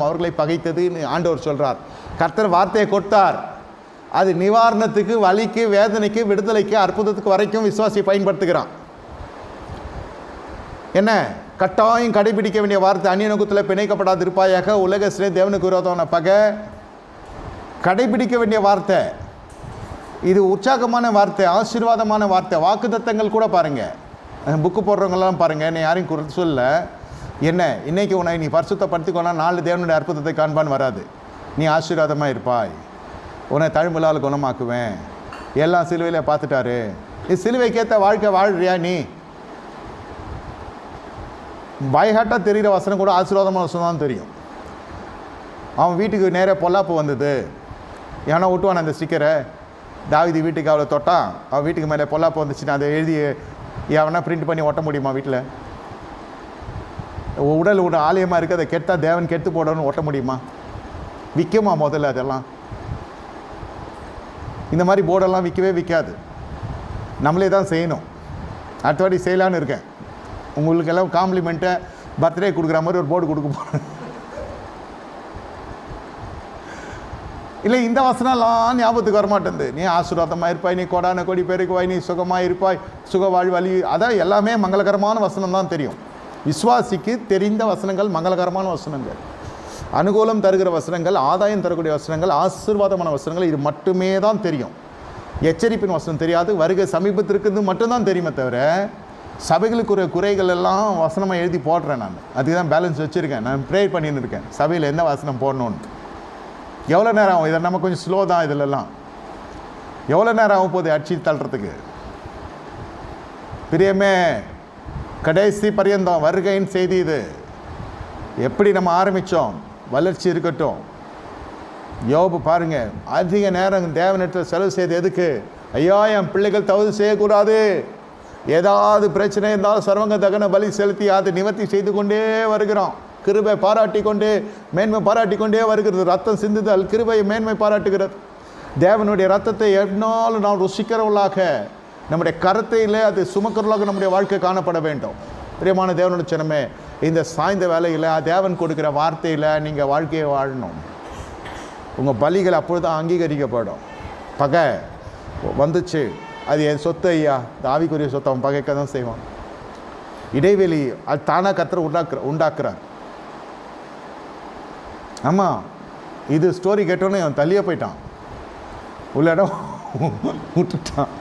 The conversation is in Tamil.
அவர்களை பகைத்தது ஆண்டவர் சொல்றார். கர்த்தர் வார்த்தையை கொடுத்தார். அது நிவாரணத்துக்கு வலிக்கு வேதனைக்கு விடுதலைக்கு அற்புதத்துக்கு வரைக்கும் விசுவாசி பயன்படுத்துகிறான். என்ன? கட்டாயம் கடைபிடிக்க வேண்டிய வார்த்தை அந்நிய நோக்கத்தில் பிணைக்கப்படாது இருப்பாயாக உலகத்திலே தேவனுக்கு விரோதமான பகை. கடைபிடிக்க வேண்டிய வார்த்தை. இது உற்சாகமான வார்த்தை ஆசீர்வாதமான வார்த்தை. வாக்குத்தத்தங்கள் கூட பாருங்க. புக்கு போடுறவங்கெல்லாம் பாருங்க என்னை யாரையும் குறித்து சொல்ல என்ன இன்னைக்கு உன்னை நீ பரிசுத்தப்படுத்திக்கோனா நாலு தேவனுடைய அற்புதத்தை காண்பான் வராது. நீ ஆசீர்வாதமாக இருப்பாய். உன்னை தழும்பலால் குணமாக்குவேன். எல்லாம் சிலுவையில் பார்த்துட்டாரு. நீ சிலுவைக்கேற்ற வாழ்க்கை வாழ்றியா நீ? பயகாட்டாக தெரிகிற வசனம் கூட ஆசீர்வாதமான வசனம் தான் தெரியும். அவன் வீட்டுக்கு நேராக பொல்லாப்பு வந்தது. ஏன்னா ஒட்டுவான் அந்த ஸ்டிக்கரை. தாவிதி வீட்டுக்கு அவளை தொட்டான். அவன் வீட்டுக்கு மேலே பொல்லாப்பு வந்துச்சுன்னா அதை எழுதி எவனா பிரிண்ட் பண்ணி ஒட்ட முடியுமா வீட்டில்? உடல் ஒரு ஆலயமாக இருக்குது அதை கெட்டால் தேவன் கெட்டு போடணும்னு ஒட்ட முடியுமா? விற்குமா முதல்ல அதெல்லாம்? இந்த மாதிரி போர்டெல்லாம் விற்கவே விற்காது நம்மளே தான் செய்யணும். அடுத்த வாட்டி செய்யலான்னு இருக்கேன். உங்களுக்கெல்லாம் காம்ப்ளிமெண்ட்டை பர்த்டே கொடுக்குற மாதிரி ஒரு போர்டு கொடுக்க போகிறேன் இல்லை இந்த வசனம்லாம் ஞாபகத்துக்கு வரமாட்டேங்குது. நீ ஆசீர்வாதமாக இருப்பாய் நீ கொடான கொடி பெருக்குவாய் நீ சுகமாக இருப்பாய் சுக வாழ்வழி அதான் எல்லாமே மங்களகரமான வசனம் தான் தெரியும். விஸ்வாசிக்கு தெரிந்த வசனங்கள் மங்களகரமான வசனங்கள். அனுகூலம் தருகிற வசனங்கள் ஆதாயம் தரக்கூடிய வசனங்கள் ஆசீர்வாதமான வசனங்கள் இது மட்டுமே தான் தெரியும். எச்சரிப்பின் வசனம் தெரியாது வருகை சமீபத்திற்கு மட்டும்தான் தெரியுமே தவிர சபைகளுக்குரிய குறைகள் எல்லாம் வசனமாக எழுதி போடுறேன் நான். அதுக்கு தான் பேலன்ஸ் வச்சுருக்கேன். நான் ப்ரேயர் பண்ணின்னு இருக்கேன். சபையில் என்ன வசனம் போடணும்னு. எவ்வளோ நேரம் ஆகும்? இதை நம்ம கொஞ்சம் ஸ்லோ தான் இதிலெல்லாம் எவ்வளோ நேரம் ஆகும் போகுது? அடிச்சு தள்ளுறதுக்கு. பிரியமே கடைசி பரியந்தம் வருகையின் செய்தி இது. எப்படி நம்ம ஆரம்பித்தோம் வளர்ச்சி இருக்கட்டும். யோபு பாருங்கள் அதிக நேரம் தேவனிடத்தில் செலவு செய்து எதுக்கு? ஐயா என் பிள்ளைகள் தவறு செய்யக்கூடாது. ஏதாவது பிரச்சனை இருந்தாலும் சர்வங்க தகன பலி செலுத்தி அதை நிவர்த்தி செய்து கொண்டே வருகிறோம். கிருபை பாராட்டி கொண்டு மேன்மை பாராட்டி கொண்டே வருகிறது. ரத்தம் சிந்துதல் கிருபையை மேன்மை பாராட்டுகிறது. தேவனுடைய ரத்தத்தை எந்நாளும் நாம் ருசிக்கிறவர்களாக நம்முடைய கரத்தையில் அது சுமக்கிறவர்களாக நம்முடைய வாழ்க்கை காணப்பட வேண்டும். பிரியமான தேவனோட சின்னமே இந்த சாய்ந்த வேலையில் தேவன் கொடுக்குற வார்த்தையில் நீங்கள் வாழ்க்கையை வாழணும். உங்கள் பலிகள் அப்பொழுது தான் அங்கீகரிக்கப்படும். பகை வந்துச்சு. அது என் சொத்து ஐயா. இந்த ஆவிக்குரிய சொத்தை அவன் பகைக்க தான் செய்வான். இடைவெளி அது தானாக கத்திர உண்டாக்குற உண்டாக்குறார். ஆமாம் இது ஸ்டோரி கேட்டோன்னே அவன் தள்ளியே போயிட்டான். உள்ள இடம் விட்டுட்டான்.